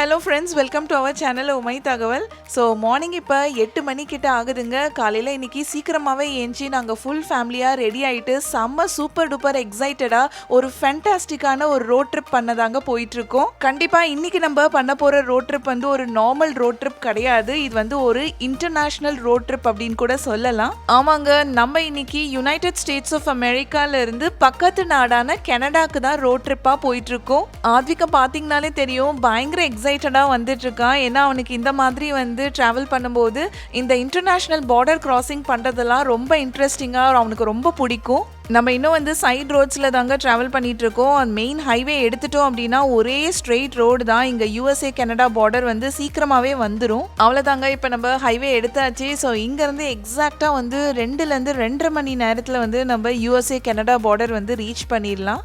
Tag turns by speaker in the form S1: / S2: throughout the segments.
S1: hello friends welcome to our channel உமை தகவல் so morning இப்போ எட்டு மணிக்கிட்ட ஆகுதுங்க. காலையில் இன்னைக்கு சீக்கிரமாகவே ஏஞ்சி நாங்கள் ஃபுல் ஃபேமிலியாக ரெடி ஆகிட்டு செம்ம சூப்பர் டூப்பர் எக்ஸைட்டடாக ஒரு ஃபென்டாஸ்டிக்கான ஒரு ரோட் ட்ரிப் பண்ணதாங்க போயிட்டுருக்கோம். கண்டிப்பாக இன்றைக்கி நம்ம பண்ண போகிற ரோட் ட்ரிப் வந்து ஒரு நார்மல் ரோட் ட்ரிப் கிடையாது. இது வந்து ஒரு இன்டர்நேஷ்னல் ரோட் ட்ரிப் அப்படின்னு கூட சொல்லலாம். ஆமாங்க நம்ம இன்னைக்கு யுனைடெட் ஸ்டேட்ஸ் ஆஃப் அமெரிக்காவிலேருந்து பக்கத்து நாடான கனடாக்கு தான் ரோட் ட்ரிப்பாக போயிட்டுருக்கோம். ஆத்விகா பார்த்தீங்கனாலே தெரியும் பயங்கர எக்ஸைட்டடாக வந்துட்டுருக்கான். ஏன்னா அவனுக்கு இந்த மாதிரி வந்து ட்ராவல் பண்ணும்போது இந்த இன்டர்நேஷ்னல் பார்டர் கிராசிங் பண்ணுறதெல்லாம் ரொம்ப இன்ட்ரெஸ்டிங்காக அவனுக்கு ரொம்ப பிடிக்கும். நம்ம இன்னும் வந்து சைட் ரோட்ஸில் தாங்க ட்ராவல் பண்ணிகிட்டு இருக்கோம். அந்த மெயின் ஹைவே எடுத்துட்டோம் அப்படின்னா ஒரே ஸ்ட்ரெயிட் ரோடு தான். இங்கே யூஎஸ்ஏ கனடா பார்டர் வந்து சீக்கிரமாகவே வந்துடும் அவ்வளோதாங்க இப்போ நம்ம ஹைவே எடுத்தாச்சு. ஸோ இங்கேருந்து எக்ஸாக்டாக வந்து ரெண்டுலேருந்து ரெண்டரை மணி நேரத்தில் வந்து நம்ம யூஎஸ்ஏ கனடா பார்டர் வந்து ரீச் பண்ணிடலாம்.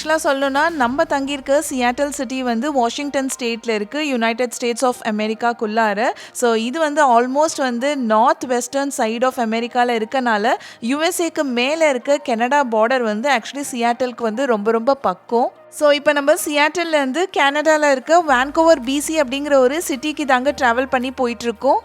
S1: ஆக்சுவலாக சொல்லணும்னா நம்ம தங்கியிருக்க சியாட்டல் சிட்டி வந்து வாஷிங்டன் ஸ்டேட்டில் இருக்குது யுனைடெட் ஸ்டேட்ஸ் ஆஃப் அமெரிக்காக்குள்ளார ஸோ இது வந்து ஆல்மோஸ்ட் வந்து நார்த் வெஸ்டர்ன் சைடு ஆஃப் அமெரிக்காவில் இருக்கனால யூஎஸ்ஏக்கு மேலே இருக்க கனடா பார்டர் வந்து ஆக்சுவலி சியாட்டலுக்கு வந்து ரொம்ப ரொம்ப பக்கம். ஸோ இப்போ நம்ம சியாட்டல்லேருந்து கனடாவில் இருக்க வான்கோவர் பிசி அப்படிங்கிற ஒரு சிட்டிக்கு தாங்க ட்ராவல் பண்ணி போயிட்டுருக்கோம்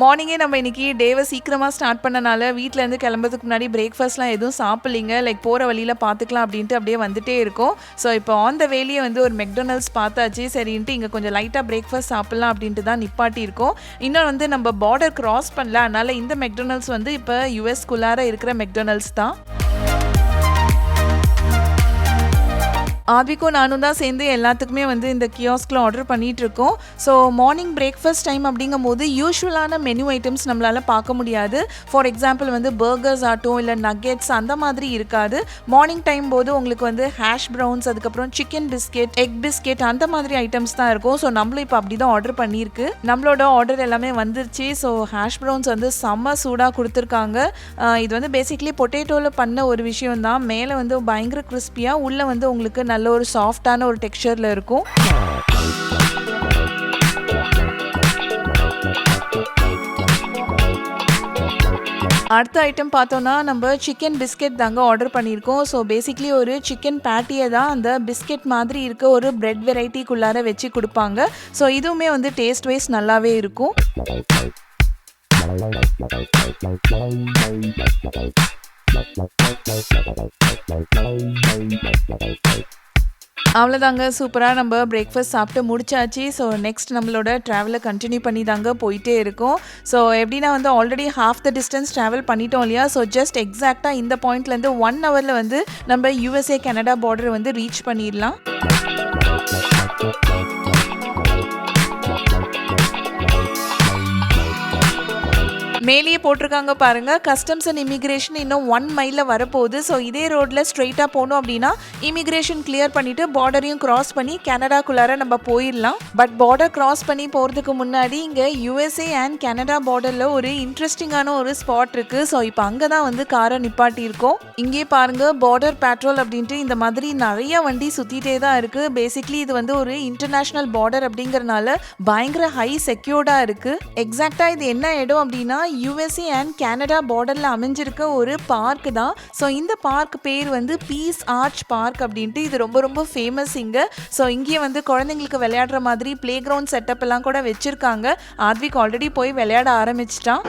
S1: மார்னிங்கே நம்ம இன்னைக்கு டேவை சீக்கிரமாக ஸ்டார்ட் பண்ணனால வீட்டிலேருந்து கிளம்புறதுக்கு முன்னாடி பிரேக்ஃபாஸ்ட்லாம் எதுவும் சாப்பிட்லிங்க. லைக் போகிற வழியில் பார்த்துக்கலாம் அப்படின்ட்டு அப்படியே வந்துட்டே இருக்கோம். ஸோ இப்போ ஆன் த வேலியே வந்து ஒரு மெக்டொனல்ட்ஸ் பார்த்தாச்சு. சரின்ட்டு இங்கே கொஞ்சம் லைட்டாக பிரேக்ஃபாஸ்ட் சாப்பிட்லாம் அப்படின்ட்டு தான் நிப்பாட்டி இருக்கோம். இன்னும் வந்து நம்ம பார்டர் கிராஸ் பண்ணல. அதனால் இந்த மெக்டொனல்ட்ஸ் வந்து இப்போ யூஎஸ்குள்ளார இருக்கிற மெக்டொனல்ட்ஸ் தான். ஆபிக்கும் நானும் தான் சேர்ந்து எல்லாத்துக்குமே வந்து இந்த கியாஸ்கில் ஆர்டர் பண்ணிகிட்ருக்கோம் இருக்கோம் ஸோ மார்னிங் பிரேக்ஃபாஸ்ட் டைம் அப்படிங்கும் போது யூஸ்வலான மெனு ஐட்டம்ஸ் நம்மளால் பார்க்க முடியாது. ஃபார் எக்ஸாம்பிள் வந்து பர்கர்ஸ் ஆட்டும் இல்லை நக்கெட்ஸ் அந்த மாதிரி இருக்காது. மார்னிங் டைம் போது உங்களுக்கு வந்து ஹேஷ் ப்ரௌன்ஸ் அதுக்கப்புறம் சிக்கன் பிஸ்கெட் எக் பிஸ்கெட் அந்த மாதிரி ஐட்டம்ஸ் தான் இருக்கும். ஸோ நம்மளும் இப்போ அப்படி தான் ஆர்டர் பண்ணியிருக்கு. நம்மளோட ஆர்டர் எல்லாமே வந்துருச்சு. ஸோ ஹேஷ் ப்ரௌன்ஸ் வந்து செம்ம சூடாக கொடுத்துருக்காங்க. இது வந்து பேசிக்லி பொட்டேட்டோவில் பண்ண ஒரு விஷயம் தான் மேலே வந்து பயங்கர கிறிஸ்பியாக உள்ளே வந்து உங்களுக்கு நல்ல நல்ல ஒரு சாஃப்டான ஒரு டெக்ஸ்சரில் இருக்கும். அடுத்த ஐட்டம் பார்த்தோன்னா நம்ம சிக்கன் பிஸ்கெட் தாங்க ஆர்டர் பண்ணியிருக்கோம். ஸோ பேசிக்லி ஒரு சிக்கன் பேட்டியை தான் அந்த பிஸ்கெட் மாதிரி இருக்க ஒரு பிரெட் வெரைட்டிக்குள்ளார வச்சு கொடுப்பாங்க. ஸோ இதுவுமே வந்து டேஸ்ட் வைஸ் நல்லாவே இருக்கும். அவ்வளோதாங்க சூப்பராக நம்ம பிரேக்ஃபாஸ்ட் சாப்பிட்டு முடிச்சாச்சு. ஸோ நெக்ஸ்ட் நம்மளோட ட்ராவலை கண்டினியூ பண்ணி தாங்க போயிட்டே இருக்கும். ஸோ எப்படின்னா வந்து already half the distance travel பண்ணிட்டோம் இல்லையா? ஸோ ஜஸ்ட் எக்ஸாக்டாக இந்த பாயிண்ட்லேருந்து ஒன் ஹவரில் வந்து நம்ம யூஎஸ்ஏ கனடா பார்டர் வந்து ரீச் பண்ணிடலாம். மேலேயே போட்டிருக்காங்க பாருங்க. கஸ்டம்ஸ் அண்ட் இமிகிரேஷன் இன்னும் ஒன் மைலில் வரப்போகுது. ஸோ இதே ரோட்டில் ஸ்ட்ரெயிட்டாக போனோம் அப்படின்னா இமிகிரேஷன் கிளியர் பண்ணிட்டு பார்டரையும் கிராஸ் பண்ணி கனடாக்குள்ளார நம்ம போயிடலாம். பட் பார்டர் கிராஸ் பண்ணி போகிறதுக்கு முன்னாடி இங்கே யூஎஸ்ஏ அண்ட் கனடா பார்டரில் ஒரு இன்ட்ரெஸ்டிங்கான ஒரு ஸ்பாட் இருக்குது ஸோ இப்போ அங்கே தான் வந்து காரை நிப்பாட்டி இருக்கோம் இங்கே பாருங்க பார்டர் பேட்ரோல் அப்படின்ட்டு இந்த மாதிரி நிறைய வண்டி சுற்றிட்டே தான் இருக்குது பேசிக்லி இது வந்து ஒரு இன்டர்நேஷ்னல் பார்டர் அப்படிங்கறனால பயங்கர ஹை செக்யூர்டாக இருக்குது எக்ஸாக்டாக இது என்ன இடம் அப்படின்னா யூஎஸ்ஏ அண்ட் கனடா பார்டரில் அமைஞ்சிருக்க ஒரு பார்க் தான். ஸோ இந்த பார்க் பேர் வந்து பீஸ் ஆர்ச் பார்க் அப்படின்ட்டு. இது ரொம்ப ரொம்ப ஃபேமஸ் இங்கே. ஸோ இங்கேயே வந்து குழந்தைங்களுக்கு விளையாடுற மாதிரி ப்ளே கிரவுண்ட் செட்டப் எல்லாம் கூட வச்சுருக்காங்க. ஆத்விக் ஆல்ரெடி போய் விளையாட ஆரம்பிச்சிட்டான்.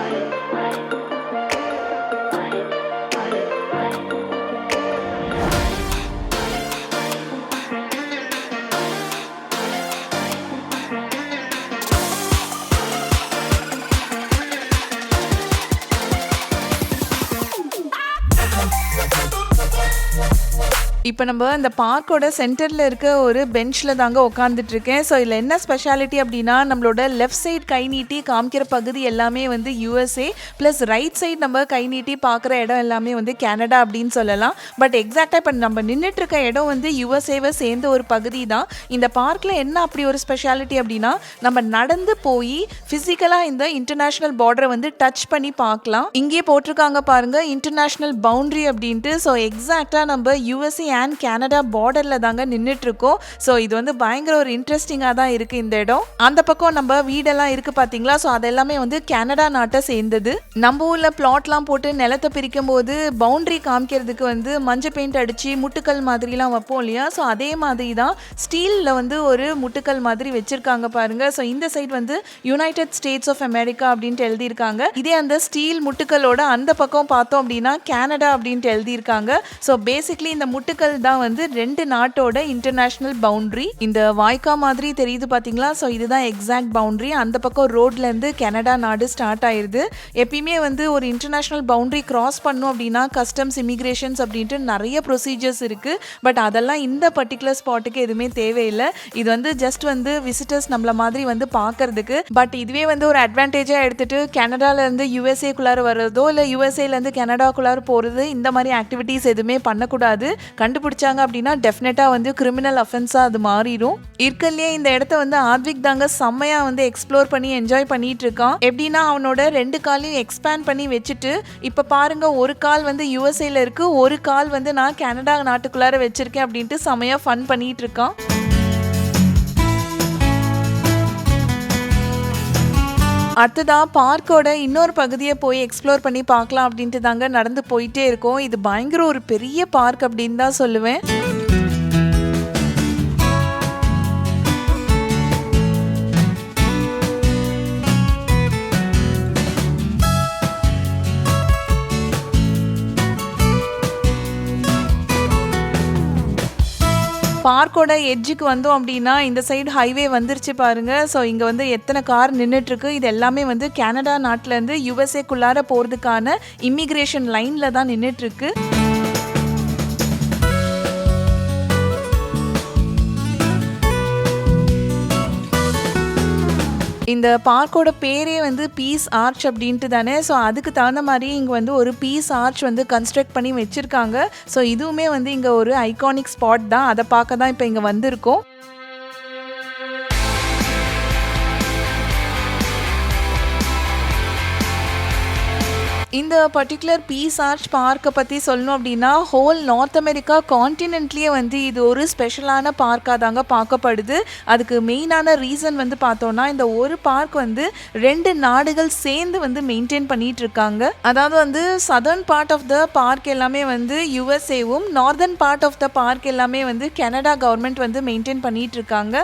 S1: இப்போ நம்ம இந்த பார்க்கோட சென்டரில் இருக்க ஒரு பெஞ்சில் தாங்க உட்காந்துட்டு இருக்கேன் ஸோ இதில் என்ன ஸ்பெஷாலிட்டி அப்படின்னா நம்மளோட லெஃப்ட் சைடு கை நீட்டி காமிக்கிற பகுதி எல்லாமே வந்து யூஎஸ்ஏ ப்ளஸ் ரைட் சைடு நம்ம கை நீட்டி பார்க்குற இடம் எல்லாமே வந்து கனடா அப்படின்னு சொல்லலாம். பட் எக்ஸாக்டாக இப்போ நம்ம நின்றுட்டு இருக்க இடம் வந்து யூஎஸ்ஏவை சேர்ந்த ஒரு பகுதி தான். இந்த பார்க்கில் என்ன அப்படி ஒரு ஸ்பெஷாலிட்டி அப்படின்னா நம்ம நடந்து போய் ஃபிசிக்கலாக இந்த இன்டர்நேஷ்னல் பார்டரை வந்து டச் பண்ணி பார்க்கலாம். இங்கே போட்டிருக்காங்க பாருங்க இன்டர்நேஷ்னல் பவுண்ட்ரி அப்படின்ட்டு. ஸோ எக்ஸாக்டாக நம்ம யூஎஸ்ஏ அண்ட் கனடா பார்டர்ல தாங்க நின்றுட்டுருக்கோம் ஸோ இது வந்து பயங்கர ஒரு இன்ட்ரெஸ்டிங்காக தான் இருக்கு இந்த இடம். அந்த பக்கம் நம்ம வீடெல்லாம் இருக்கு பாத்தீங்களா? ஸோ அதெல்லாமே வந்து கனடா நாட்டை சேர்ந்தது. நம்ம ஊரில் பிளாட்லாம் போட்டு நிலத்தை பிரிக்கும் போது பவுண்ட்ரி காமிக்கிறதுக்கு வந்து மஞ்சள் பெயிண்ட் அடிச்சு முட்டுக்கல் மாதிரிலாம் வைப்போம் இல்லையா? ஸோ அதே மாதிரி தான் ஸ்டீலில் வந்து ஒரு முட்டுக்கல் மாதிரி வச்சிருக்காங்க பாருங்க. ஸோ இந்த சைடு வந்து யுனைடெட் ஸ்டேட்ஸ் ஆஃப் அமெரிக்கா அப்படின்ட்டு எழுதியிருக்காங்க. இதே அந்த ஸ்டீல் முட்டுக்கலோட அந்த பக்கம் பார்த்தோம் அப்படின்னா கனடா அப்படின்ட்டு எழுதியிருக்காங்க. ஸோ பேசிக்லி இந்த முட்டுக்கல் தான் வந்து ரெண்டு நாட்டோட இன்டர்நேஷனல் பவுண்டரி இந்த வாய்க்கா மாதிரி தெரியுது பார்த்தீங்களா ஸோ இதுதான் எக்ஸாக்ட் பவுண்டரி அந்த பக்கம் ரோட்லேருந்து கனடா நாடு ஸ்டார்ட் ஆயிருது. எப்பயுமே வந்து ஒரு இன்டர்நேஷனல் பவுண்டரி கிராஸ் பண்ணும் அப்படின்னா கஸ்டம்ஸ் இமிக்ரேஷன்ஸ் அப்படின்ட்டு நிறைய ப்ரொசீஜர்ஸ் இருக்குது பட் அதெல்லாம் இந்த பர்டிகுலர் ஸ்பாட்டுக்கு எதுவுமே தேவையில்லை. இது வந்து ஜஸ்ட் வந்து விசிட்டர்ஸ் நம்மள மாதிரி வந்து பார்க்கறதுக்கு பட் இதுவே வந்து ஒரு அட்வான்டேஜாக எடுத்துட்டு கனடாலேருந்து யூஎஸ்ஏக்குள்ளார வர்றதோ இல்லை யூஎஸ்ஏலேருந்து கனடாக்குள்ளார போகிறது இந்த மாதிரி ஆக்டிவிட்டீஸ் எதுவுமே பண்ணக்கூடாது. கண்டுபிடிச்சாங்க அப்படின்னா டெஃபினட்டாக வந்து கிரிமினல் அஃபென்ஸாக அது மாறிடும். இருக்கலையே இந்த இடத்த வந்து ஆத்விக் தாங்க செம்மையாக வந்து எக்ஸ்ப்ளோர் பண்ணி என்ஜாய் பண்ணிட்டு இருக்கான். எப்படின்னா அவனோட ரெண்டு காலையும் எக்ஸ்பேண்ட் பண்ணி வச்சுட்டு இப்போ பாருங்க ஒரு கால் வந்து யூஎஸ்ஏல இருக்கு ஒரு கால் வந்து நான் கனடா நாட்டுக்குள்ளார வச்சிருக்கேன் அப்படின்ட்டு செம்மையாக ஃபன் பண்ணிட்டு இருக்கான். அடுத்ததாக பார்க்கோட இன்னொரு பகுதியை போய் எக்ஸ்ப்ளோர் பண்ணி பார்க்கலாம் அப்படின்ட்டு தாங்க நடந்து போயிட்டே இருக்கோம். இது பயங்கர ஒரு பெரிய பார்க் அப்படின்னு தான் சொல்லுவேன். பார்க்கோட எட்ஜுக்கு வந்தோம் அப்படின்னா இந்த சைடு ஹைவே வந்துருச்சு பாருங்க. ஸோ இங்கே வந்து எத்தனை கார் நின்றுட்டுருக்கு இது எல்லாமே வந்து கனடா நாட்டிலேருந்து யுஎஸ்ஏக்குள்ளார போகிறதுக்கான இமிக்ரேஷன் லைனில் தான் நின்றுட்டுருக்கு இந்த பார்க்கோட பேரே வந்து பீஸ் ஆர்ச் அப்படின்ட்டு தானே? ஸோ அதுக்கு தகுந்த மாதிரி இங்கே வந்து ஒரு பீஸ் ஆர்ச் வந்து கன்ஸ்ட்ரக்ட் பண்ணி வச்சுருக்காங்க. ஸோ இதுவுமே வந்து இங்கே ஒரு ஐகானிக் ஸ்பாட் தான். அதை பார்க்க தான் இப்போ இங்கே வந்திருக்கோம். இந்த பர்டிகுலர் பீஸ் ஆர்ச் பார்க்கை பற்றி சொல்லணும் அப்படின்னா ஹோல் நார்த் அமெரிக்கா கான்டினென்ட்லேயே வந்து இது ஒரு ஸ்பெஷலான பார்க்காக தாங்க பார்க்கப்படுது. அதுக்கு மெயினான ரீசன் வந்து பார்த்தோன்னா இந்த ஒரு பார்க் வந்து ரெண்டு நாடுகள் சேர்ந்து வந்து மெயின்டைன் பண்ணிட்டு இருக்காங்க அதாவது வந்து southern part of the park எல்லாமே வந்து யுஎஸ்ஏவும் northern part of the park எல்லாமே வந்து கனடா கவர்மெண்ட் வந்து மெயின்டைன் பண்ணிட்டு இருக்காங்க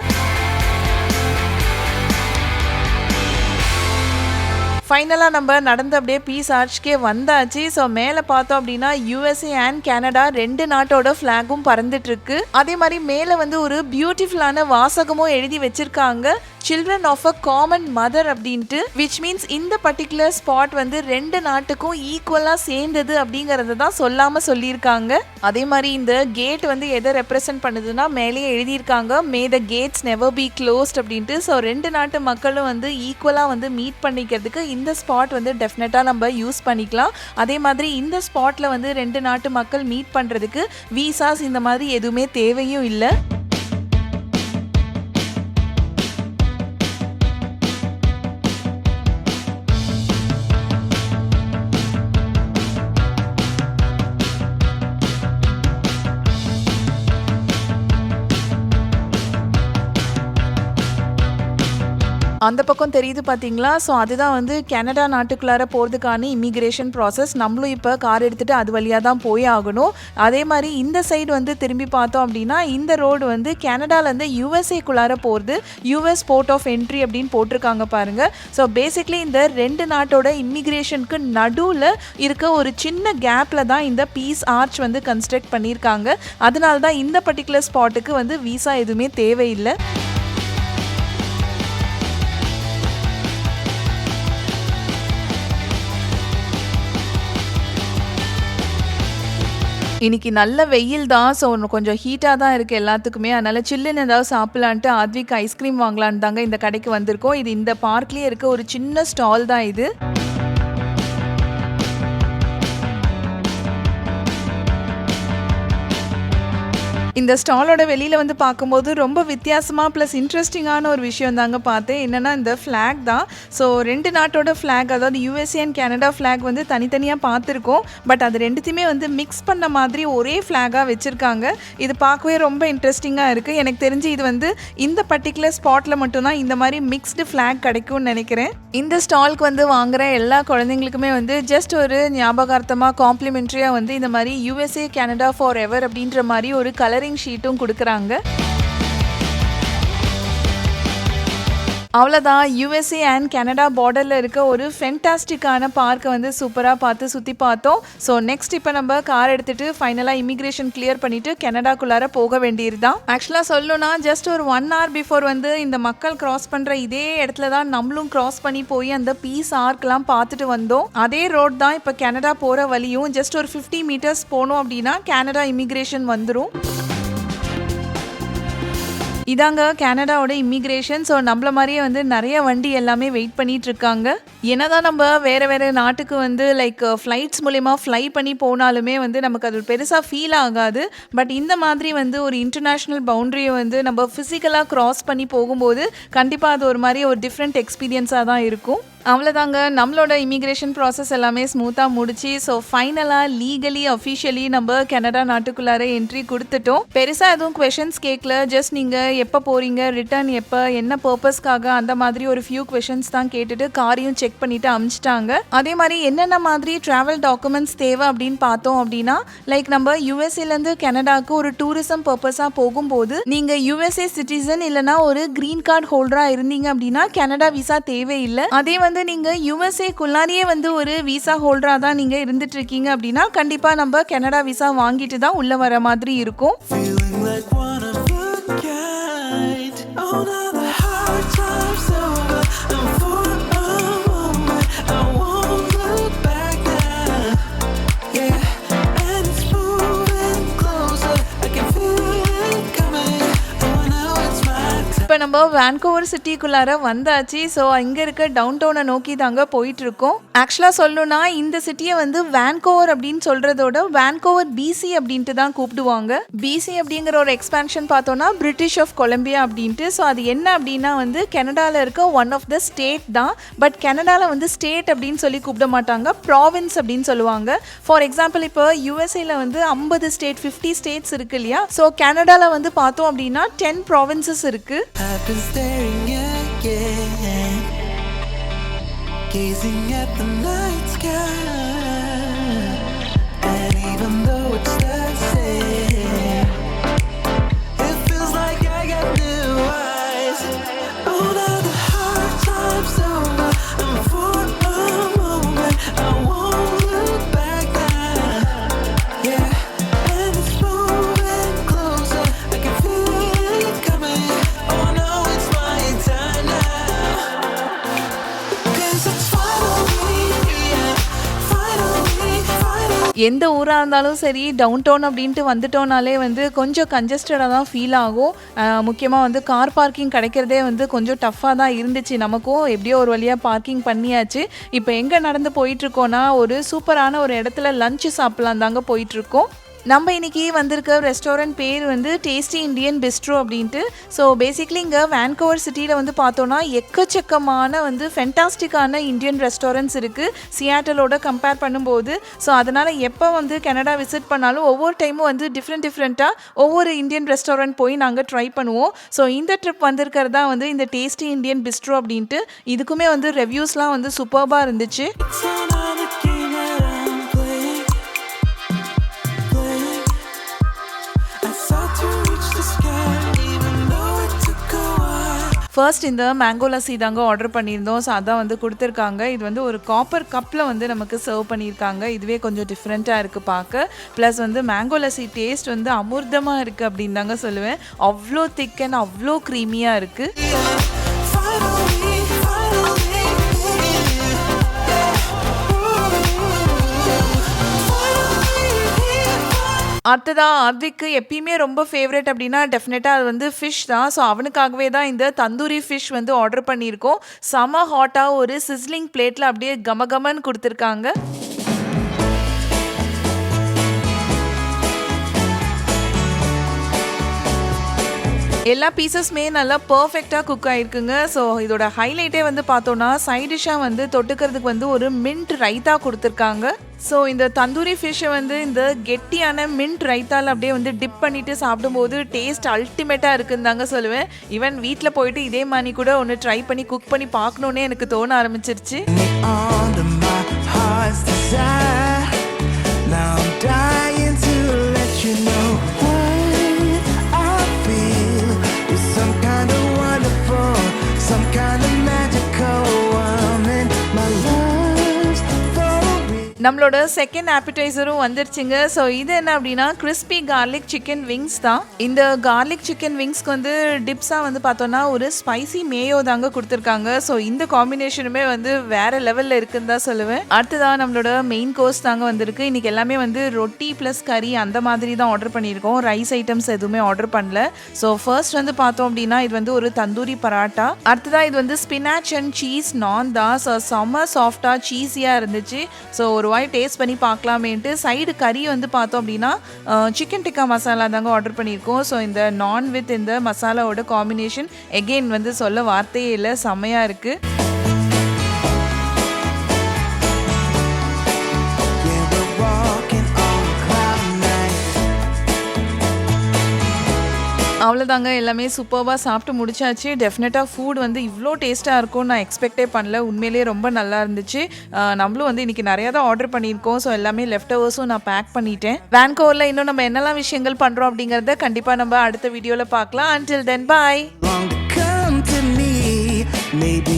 S1: ஃபைனலாக நம்ம நடந்து அப்படியே பீஸ் ஆர்ச்கே வந்தாச்சு. ஸோ மேலே பார்த்தோம் அப்படின்னா யூஎஸ்ஏ அண்ட் கனடா ரெண்டு நாட்டோட ஃப்ளாகும் பறந்துட்டு இருக்கு. அதே மாதிரி மேலே வந்து ஒரு பியூட்டிஃபுல்லான வாசகமும் எழுதி வச்சிருக்காங்க. Children of a common mother அப்படின்ட்டு விச் மீன்ஸ் இந்த பர்டிகுலர் ஸ்பாட் வந்து ரெண்டு நாட்டுக்கும் ஈக்குவலாக சேர்ந்தது அப்படிங்கிறத தான் சொல்லாமல் சொல்லியிருக்காங்க. அதே மாதிரி இந்த கேட் வந்து எதை ரெப்ரசன்ட் பண்ணுதுன்னா மேலேயே எழுதியிருக்காங்க may the gates never be closed அப்படின்ட்டு. ஸோ ரெண்டு நாட்டு மக்களும் வந்து ஈக்குவலாக வந்து மீட் பண்ணிக்கிறதுக்கு இந்த ஸ்பாட் வந்து டெஃபினட்டாக நம்ம யூஸ் பண்ணிக்கலாம். அதே மாதிரி இந்த ஸ்பாட்டில் வந்து ரெண்டு நாட்டு மக்கள் மீட் பண்ணுறதுக்கு வீசாஸ் இந்த மாதிரி எதுவுமே தேவையும் இல்லை. அந்த பக்கம் தெரியுது பார்த்தீங்களா ஸோ அதுதான் வந்து கனடா நாட்டுக்குள்ளார போகிறதுக்கான இமிக்ரேஷன் ப்ராசஸ் நம்மளும் இப்போ கார் எடுத்துகிட்டு அது வழியாக தான் போய் ஆகணும். அதே மாதிரி இந்த சைடு வந்து திரும்பி பார்த்தோம் அப்படின்னா இந்த ரோடு வந்து கனடாலேருந்து யூஎஸ்ஏக்குள்ளார போகிறது யூஎஸ் போர்ட் ஆஃப் என்ட்ரி அப்படின்னு போட்டிருக்காங்க பாருங்கள் ஸோ பேசிக்லி இந்த ரெண்டு நாட்டோட இமிக்ரேஷனுக்கு நடுவில் இருக்க ஒரு சின்ன கேப்பில் தான் இந்த பீஸ் ஆர்ச் வந்து கன்ஸ்ட்ரக்ட் பண்ணியிருக்காங்க. அதனால தான் இந்த பர்டிகுலர் ஸ்பாட்டுக்கு வந்து விசா எதுவுமே தேவையில்லை. இன்னைக்கு நல்ல வெயில் தான் ஸோ கொஞ்சம் ஹீட்டாக தான் இருக்குது எல்லாத்துக்குமே. அதனால் சில்லுன்னு ஏதாவது சாப்பிட்லான்ட்டு ஆத்விக் ஐஸ்கிரீம் வாங்கலான்னு தாங்க இந்த கடைக்கு வந்திருக்கோம். இது இந்த பார்க்லேயே இருக்க ஒரு சின்ன ஸ்டால் தான் இது. இந்த ஸ்டாலோட வெளியில் வந்து பார்க்கும்போது ரொம்ப வித்தியாசமாக ப்ளஸ் இன்ட்ரெஸ்டிங்கான ஒரு விஷயம் தாங்க பார்த்தேன். என்னென்னா இந்த ஃப்ளாக் தான். ஸோ ரெண்டு நாட்டோட ஃப்ளாக் அதாவது யூஎஸ்ஏ அண்ட் கனடா ஃப்ளாக் வந்து தனித்தனியாக பார்த்துருக்கோம். பட் அது ரெண்டுத்தையுமே வந்து மிக்ஸ் பண்ண மாதிரி ஒரே ஃப்ளாகாக வச்சுருக்காங்க. இது பார்க்கவே ரொம்ப இன்ட்ரெஸ்டிங்காக இருக்குது எனக்கு தெரிஞ்சு இது வந்து இந்த பர்டிகுலர் ஸ்பாட்டில் மட்டும்தான் இந்த மாதிரி மிக்ஸ்டு ஃப்ளாக் கிடைக்கும்னு நினைக்கிறேன். இந்த ஸ்டால்க்கு வந்து வாங்குகிற எல்லா குழந்தைங்களுக்குமே வந்து ஜஸ்ட் ஒரு ஞாபகார்த்தமாக காம்ப்ளிமெண்ட்ரியாக வந்து இந்த மாதிரி யூஎஸ்ஏ கனடா ஃபார் எவர் அப்படின்ற மாதிரி ஒரு கலரிங் ஷீட்டும் கொடுக்குறாங்க. அவ்வளோதான் யூஎஸ்ஏ அண்ட் கனடா பார்டரில் இருக்க ஒரு ஃபென்டாஸ்டிக்கான பார்க்கை வந்து சூப்பராக பார்த்து சுற்றி பார்த்தோம். ஸோ நெக்ஸ்ட் இப்போ நம்ம கார் எடுத்துகிட்டு ஃபைனலாக இமிக்ரேஷன் கிளியர் பண்ணிவிட்டு கனடாக்குள்ளார போக வேண்டியது தான் ஆக்சுவலாக சொல்லணும்னா ஜஸ்ட் ஒரு ஒன் ஹவர் பிஃபோர் வந்து இந்த மக்கள் கிராஸ் பண்ணுற இதே இடத்துல தான் நம்மளும் கிராஸ் பண்ணி போய் அந்த பீஸ் ஆர்க்லாம் பார்த்துட்டு வந்தோம். அதே ரோட் தான் இப்போ கனடா போகிற வழியும். ஜஸ்ட் ஒரு ஃபிஃப்டி மீட்டர்ஸ் போனோம் அப்படின்னா கனடா இமிக்ரேஷன் வந்துடும் இதாங்க கனடாவோட இமிக்ரேஷன் ஸோ நம்மள மாதிரியே வந்து நிறைய வண்டி எல்லாமே வெயிட் பண்ணிட்டு இருக்காங்க என்னதான் நம்ம வேற வேற நாட்டுக்கு வந்து லைக் ஃப்ளைட்ஸ் மூலயமா ஃப்ளை பண்ணி போனாலுமே வந்து நமக்கு அது பெருசாக ஃபீல் ஆகாது. பட் இந்த மாதிரி வந்து ஒரு இன்டர்நேஷ்னல் பவுண்டரியை வந்து நம்ம ஃபிசிக்கலாக கிராஸ் பண்ணி போகும்போது கண்டிப்பாக அது ஒரு மாதிரி ஒரு டிஃப்ரெண்ட் எக்ஸ்பீரியன்ஸாக தான் இருக்கும். அவ்வளோதாங்க நம்மளோட இமிக்ரேஷன் ப்ராசஸ் எல்லாமே ஸ்மூத்தாக முடிச்சு ஸோ ஃபைனலாக லீகலி அஃபிஷியலி நம்ம கனடா நாட்டுக்குள்ளார என்ட்ரி கொடுத்துட்டோம். பெருசாக எதுவும் கொஷின்ஸ் கேட்கல ஜஸ்ட் நீங்கள் எப்போ போகிறீங்க ரிட்டர்ன் எப்போ என்ன பர்பஸ்க்காக அந்த மாதிரி ஒரு ஃபியூ கொஷின்ஸ் தான் கேட்டுட்டு காரையும் செக் பண்ணிட்டு அமிச்சிட்டாங்க. அதே மாதிரி என்னென்ன மாதிரி ட்ராவல் டாக்குமெண்ட்ஸ் தேவை அப்படின்னு பார்த்தோம் அப்படின்னா லைக் நம்ம யூஎஸ்ஏலேருந்து கனடாவுக்கு ஒரு டூரிசம் பர்பஸாக போகும்போது நீங்கள் யூஎஸ்ஏ சிட்டிசன் இல்லைனா ஒரு க்ரீன் கார்டு ஹோல்டராக இருந்தீங்க அப்படின்னா கனடா விசா தேவையில்லை. அதே வந்து நீங்கள் யுஎஸ்ஏக்குள்ளாரியே வந்து ஒரு விசா ஹோல்டராக தான் நீங்கள் இருந்துட்டு இருக்கீங்க அப்படின்னா கண்டிப்பாக நம்ம கனடா விசா வாங்கிட்டு தான் உள்ளே வர மாதிரி இருக்கும். நம்ம வேன்கோவர் சிட்டிக்குள்ளார வந்தாச்சு. ஸோ அங்கே இருக்க டவுன் டவுனை நோக்கி தாங்க போயிட்டு இருக்கோம் ஆக்சுவலாக சொல்லணும்னா இந்த சிட்டியை வந்து வேன்கோவர் அப்படின்னு சொல்றதோட வேன்கோவர் பிசி அப்படின்ட்டு தான் கூப்பிடுவாங்க. பிசி அப்படிங்கிற ஒரு எக்ஸ்பேன்ஷன் பார்த்தோம்னா பிரிட்டிஷ் ஆஃப் கொலம்பியா அப்படின்ட்டு. ஸோ அது என்ன அப்படின்னா வந்து கனடாவில் இருக்க ஒன் ஆஃப் த ஸ்டேட் தான். பட் கனடாவில் வந்து ஸ்டேட் அப்படின்னு சொல்லி கூப்பிட மாட்டாங்க. ப்ராவின்ஸ் அப்படின்னு சொல்லுவாங்க. ஃபார் எக்ஸாம்பிள் இப்போ யூஎஸ்ஏல வந்து ஐம்பது ஸ்டேட் ஃபிஃப்டி ஸ்டேட்ஸ் இருக்கு இல்லையா? ஸோ கனடாவில் வந்து பார்த்தோம் அப்படின்னா டென் ப்ராவின்சஸ் இருக்குது
S2: I've been staring again, gazing at the night sky. And even though it's
S1: எந்த ஊராக இருந்தாலும் சரி டவுன் டவுன் அப்படின்ட்டு வந்துட்டோனாலே வந்து கொஞ்சம் கன்ஜஸ்டடாக தான் ஃபீல் ஆகும். முக்கியமாக வந்து கார் பார்க்கிங் கிடைக்கிறதே வந்து கொஞ்சம் டஃப்பாக தான் இருந்துச்சு. நமக்கும் எப்படியோ ஒரு வழியாக பார்க்கிங் பண்ணியாச்சு. இப்போ எங்கே நடந்து போயிட்டுருக்கோன்னா ஒரு சூப்பரான ஒரு இடத்துல லஞ்சு சாப்பிட்லாம் தாங்க போயிட்டுருக்கோம் நம்ம இன்றைக்கி வந்திருக்க ரெஸ்டாரண்ட் பேர் வந்து டேஸ்டி இந்தியன் பிஸ்ட்ரோ அப்படின்ட்டு. ஸோ பேசிக்லி இங்கே வேன்கோவர் சிட்டியில் வந்து பார்த்தோன்னா எக்கச்சக்கமான வந்து ஃபென்டாஸ்டிக்கான இந்தியன் ரெஸ்டாரண்ட்ஸ் இருக்குது சியாட்டலோட கம்பேர் பண்ணும்போது. ஸோ அதனால் எப்போ வந்து கனடா விசிட் பண்ணாலும் ஒவ்வொரு டைமும் வந்து டிஃப்ரெண்ட் டிஃப்ரெண்ட்டாக ஒவ்வொரு இந்தியன் ரெஸ்டாரண்ட் போய் நாங்கள் ட்ரை பண்ணுவோம். ஸோ இந்த ட்ரிப் வந்திருக்கிறதா வந்து இந்த டேஸ்டி இந்தியன் பிஸ்ட்ரோ அப்படின்ட்டு. இதுக்குமே வந்து ரெவ்யூஸ்லாம் வந்து சூப்பர்பாக இருந்துச்சு. ஃபர்ஸ்ட் இந்த மேங்கோ லஸ்ஸி தாங்க ஆர்டர் பண்ணியிருந்தோம். ஸோ அதான் வந்து கொடுத்துருக்காங்க. இது வந்து ஒரு காப்பர் கப்பில் வந்து நமக்கு சர்வ் பண்ணியிருக்காங்க. இதுவே கொஞ்சம் டிஃப்ரெண்ட்டாக இருக்குது பார்க்க. ப்ளஸ் வந்து மேங்கோ லஸ்ஸி டேஸ்ட் வந்து அமிர்தமாக இருக்குது அப்படின்னு தாங்க சொல்லுவேன். அவ்வளோ திக் அண்ட் அவ்வளோ க்ரீமியாக இருக்குது அடுத்ததா ஆத்விக்கு எப்பயுமே ரொம்ப ஃபேவரட் அப்படின்னா டெஃபினட்டாக அது வந்து ஃபிஷ் தான். ஸோ அவனுக்காகவே தான் இந்த தந்தூரி ஃபிஷ் வந்து ஆர்டர் பண்ணியிருக்கோம். செம ஹாட்டாக ஒரு சிஸ்லிங் பிளேட்டில் அப்படியே கமகமன்னு கொடுத்துருக்காங்க. எல்லா பீசஸ்மே நல்லா பர்ஃபெக்டாக குக் ஆயிருக்குங்க. ஸோ இதோட ஹைலைட்டே வந்து பார்த்தோன்னா சைட் டிஷ்ஷாக வந்து தொட்டுக்கிறதுக்கு வந்து ஒரு மின்ட் ரைத்தா கொடுத்துருக்காங்க. ஸோ இந்த தந்தூரி ஃபிஷ்ஷை வந்து இந்த கெட்டியான மின்ட் ரைத்தால் அப்படியே வந்து டிப் பண்ணிட்டு சாப்பிடும்போது டேஸ்ட் அல்டிமேட்டாக இருக்குன்னு தாங்க சொல்லுவேன். ஈவன் வீட்டில் போயிட்டு இதே மாதிரி கூட ஒன்று ட்ரை பண்ணி குக் பண்ணி பார்க்கணுன்னே எனக்கு தோண ஆரம்பிச்சிருச்சு. நம்மளோட செகண்ட் ஆப்பிடைசரும் வந்துருச்சுங்க. ஸோ இது என்ன அப்படின்னா கிறிஸ்பி கார்லிக் சிக்கன் விங்ஸ் தான். இந்த கார்லிக் சிக்கன் விங்ஸ்க்கு வந்து டிப்ஸாக வந்து பார்த்தோன்னா ஒரு ஸ்பைசி மேயோ தாங்க கொடுத்துருக்காங்க. ஸோ இந்த காம்பினேஷனுமே வந்து வேற லெவலில் இருக்குன்னு தான் சொல்லுவேன். அடுத்ததான் நம்மளோட மெயின் கோர்ஸ் தாங்க வந்திருக்கு. இன்னைக்கு எல்லாமே வந்து ரொட்டி ப்ளஸ் கறி அந்த மாதிரி தான் ஆர்டர் பண்ணியிருக்கோம். ரைஸ் ஐட்டம்ஸ் எதுவுமே ஆர்டர் பண்ணல. ஸோ ஃபர்ஸ்ட் வந்து பார்த்தோம் அப்படின்னா இது வந்து ஒரு தந்தூரி பராட்டா. அடுத்ததாக இது வந்து ஸ்பினாச் அண்ட் சீஸ் நான் தான். ஸோ செம்ம சாஃப்டாக சீஸியாக இருந்துச்சு. ஸோ ஒரு வாய் டேஸ்ட் பண்ணி பார்க்கலாமேன்ட்டு சைடு கறி வந்து பார்த்தோம் அப்படின்னா சிக்கன் டிக்கா மசாலா தாங்க ஆர்டர் பண்ணியிருக்கோம். ஸோ இந்த நான் வித் இந்த மசாலாவோட காம்பினேஷன் எகெயின் வந்து சொல்ல வார்த்தையே இல்லை செம்மையாக இருக்குது அவ்வளோதாங்க எல்லாமே சூப்பர்வாக சாப்பிட்டு முடிச்சாச்சு. டெஃபினட்டாக ஃபுட் வந்து இவ்வளோ டேஸ்ட்டாக இருக்கும்னு நான் எக்ஸ்பெக்டே பண்ணல. உண்மையிலேயே ரொம்ப நல்லா இருந்துச்சு. நம்மளும் வந்து இன்றைக்கி நிறையா தான் ஆர்டர் பண்ணியிருக்கோம். ஸோ எல்லாமே லெஃப்ட் ஓவர்ஸும் நான் பேக் பண்ணிட்டேன். வேன்கோவரில் இன்னும் நம்ம என்னெல்லாம் விஷயங்கள் பண்ணுறோம் அப்படிங்கிறத கண்டிப்பாக நம்ம அடுத்த வீடியோவில் பார்க்கலாம். அன்டில் தென் பாய்.
S2: Maybe